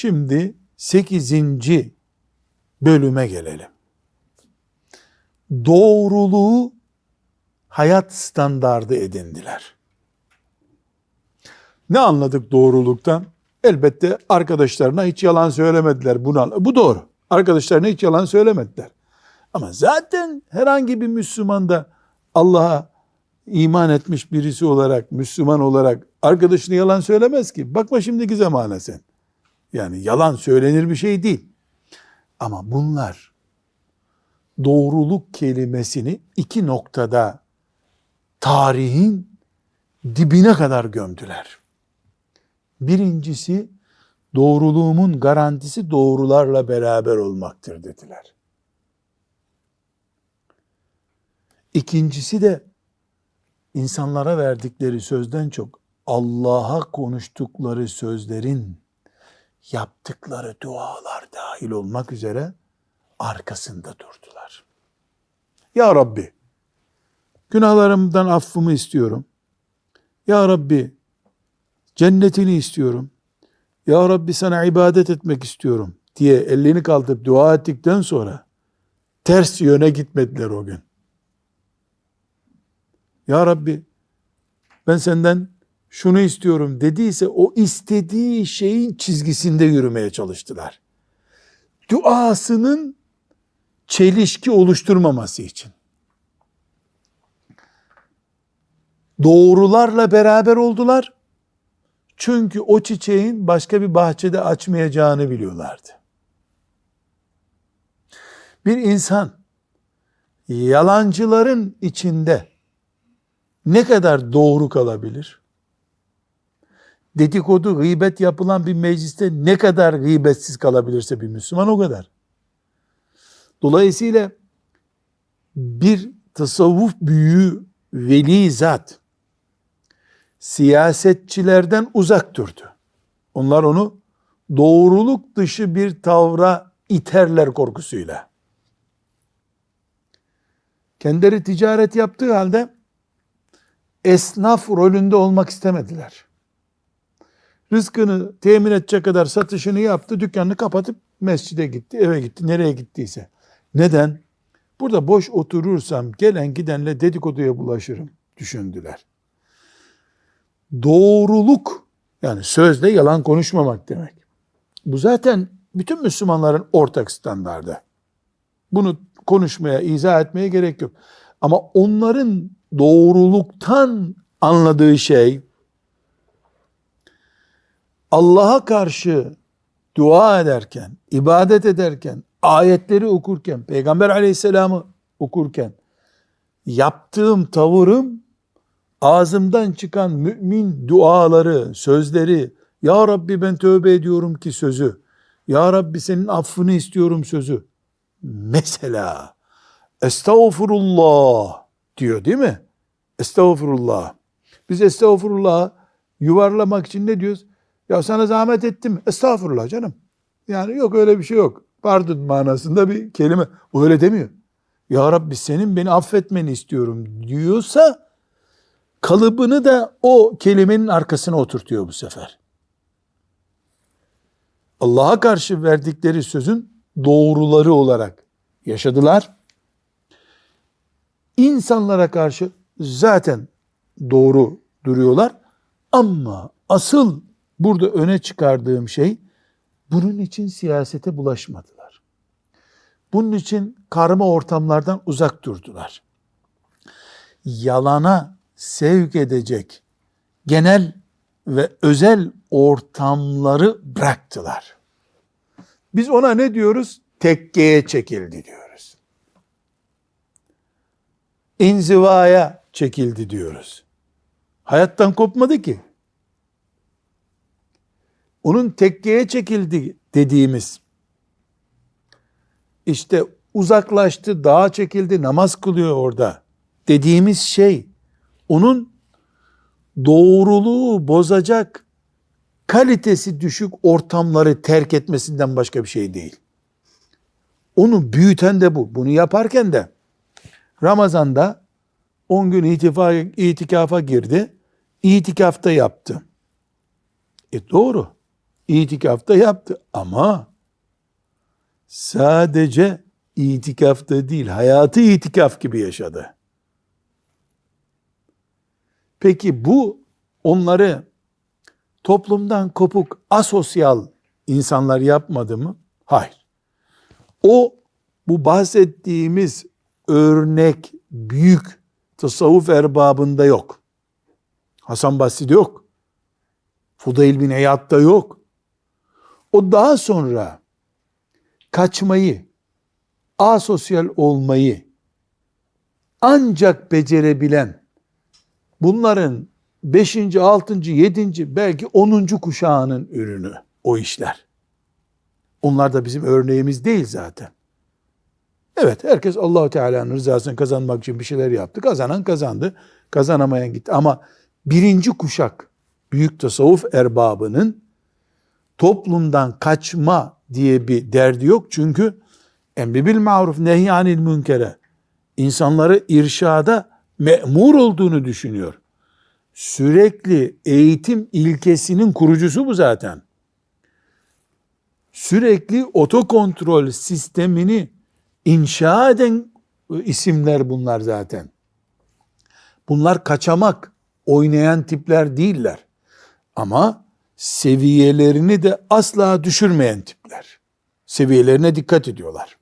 Şimdi 8. bölüme gelelim. Doğruluğu hayat standardı edindiler. Ne anladık doğruluktan? Elbette arkadaşlarına hiç yalan söylemediler. Bunu, bu doğru. Arkadaşlarına hiç yalan söylemediler. Ama zaten herhangi bir Müslüman da Allah'a iman etmiş birisi olarak, Müslüman olarak arkadaşını yalan söylemez ki. Bakma şimdiki zamana sen. Yani yalan söylenir bir şey değil. Ama bunlar doğruluk kelimesini iki noktada tarihin dibine kadar gömdüler. Birincisi doğruluğumun garantisi doğrularla beraber olmaktır dediler. İkincisi de insanlara verdikleri sözden çok Allah'a konuştukları sözlerin yaptıkları dualar dahil olmak üzere arkasında durdular. Ya Rabbi günahlarımdan affımı istiyorum. Ya Rabbi cennetini istiyorum. Ya Rabbi sana ibadet etmek istiyorum diye ellerini kaldırıp dua ettikten sonra ters yöne gitmediler o gün. Ya Rabbi ben senden şunu istiyorum dediyse o istediği şeyin çizgisinde yürümeye çalıştılar. Duasının çelişki oluşturmaması için. Doğrularla beraber oldular. Çünkü o çiçeğin başka bir bahçede açmayacağını biliyorlardı. Bir insan yalancıların içinde ne kadar doğru kalabilir? Dedikodu, gıybet yapılan bir mecliste ne kadar gıybetsiz kalabilirse bir Müslüman o kadar. Dolayısıyla bir tasavvuf büyüğü veli zat siyasetçilerden uzak durdu. Onlar onu doğruluk dışı bir tavra iterler korkusuyla. Kendileri ticaret yaptığı halde esnaf rolünde olmak istemediler. Rızkını temin edecek kadar satışını yaptı, dükkanını kapatıp mescide gitti, eve gitti, nereye gittiyse. Neden? Burada boş oturursam gelen gidenle dedikoduya bulaşırım düşündüler. Doğruluk yani sözde yalan konuşmamak demek. Bu zaten bütün Müslümanların ortak standardı. Bunu konuşmaya, izah etmeye gerek yok. Ama onların doğruluktan anladığı şey Allah'a karşı dua ederken, ibadet ederken, ayetleri okurken, Peygamber aleyhisselamı okurken yaptığım tavırım ağzımdan çıkan mümin duaları, sözleri, Ya Rabbi ben tövbe ediyorum ki sözü, Ya Rabbi senin affını istiyorum sözü. Mesela Estağfurullah diyor değil mi? Estağfurullah. Biz estağfurullah yuvarlamak için ne diyoruz? Ya sana zahmet ettim. Estağfurullah canım. Yani yok öyle bir şey yok. Pardon manasında bir kelime. O öyle demiyor. Ya Rabbi senin beni affetmeni istiyorum diyorsa kalıbını da o kelimenin arkasına oturtuyor bu sefer. Allah'a karşı verdikleri sözün doğruları olarak yaşadılar. İnsanlara karşı zaten doğru duruyorlar ama asıl burada öne çıkardığım şey bunun için siyasete bulaşmadılar. Bunun için karma ortamlardan uzak durdular. Yalana sevk edecek genel ve özel ortamları bıraktılar. Biz ona ne diyoruz? Tekkeye çekildi diyoruz. İnzivaya çekildi diyoruz. Hayattan kopmadı ki. Onun tekkeye çekildi dediğimiz işte uzaklaştı, dağa çekildi, namaz kılıyor orada dediğimiz şey onun doğruluğu bozacak kalitesi düşük ortamları terk etmesinden başka bir şey değil. Onu büyüten de bu. Bunu yaparken de Ramazan'da 10 gün itifa, itikafa girdi. İtikafta yaptı. E doğru. İtikafta yaptı ama sadece itikafta değil, hayatı itikaf gibi yaşadı. Peki bu onları toplumdan kopuk, asosyal insanlar yapmadı mı? Hayır. O bu bahsettiğimiz örnek büyük tasavvuf erbabında yok. Hasan Basri'de yok. Fudayl bin Eyad'da yok. O daha sonra kaçmayı, asosyal olmayı ancak becerebilen bunların 5. 6. 7. belki 10. kuşağının ürünü o işler. Onlar da bizim örneğimiz değil zaten. Evet herkes Allahu Teala'nın rızasını kazanmak için bir şeyler yaptı. Kazanan kazandı. Kazanamayan gitti. Ama birinci kuşak büyük tasavvuf erbabının toplumdan kaçma diye bir derdi yok. Çünkü emri bil maruf nehyanil münkere insanları irşada memur olduğunu düşünüyor. Sürekli eğitim ilkesinin kurucusu bu zaten. Sürekli otokontrol sistemini inşa eden isimler bunlar zaten. Bunlar kaçamak, oynayan tipler değiller. Ama seviyelerini de asla düşürmeyen tipler. Seviyelerine dikkat ediyorlar.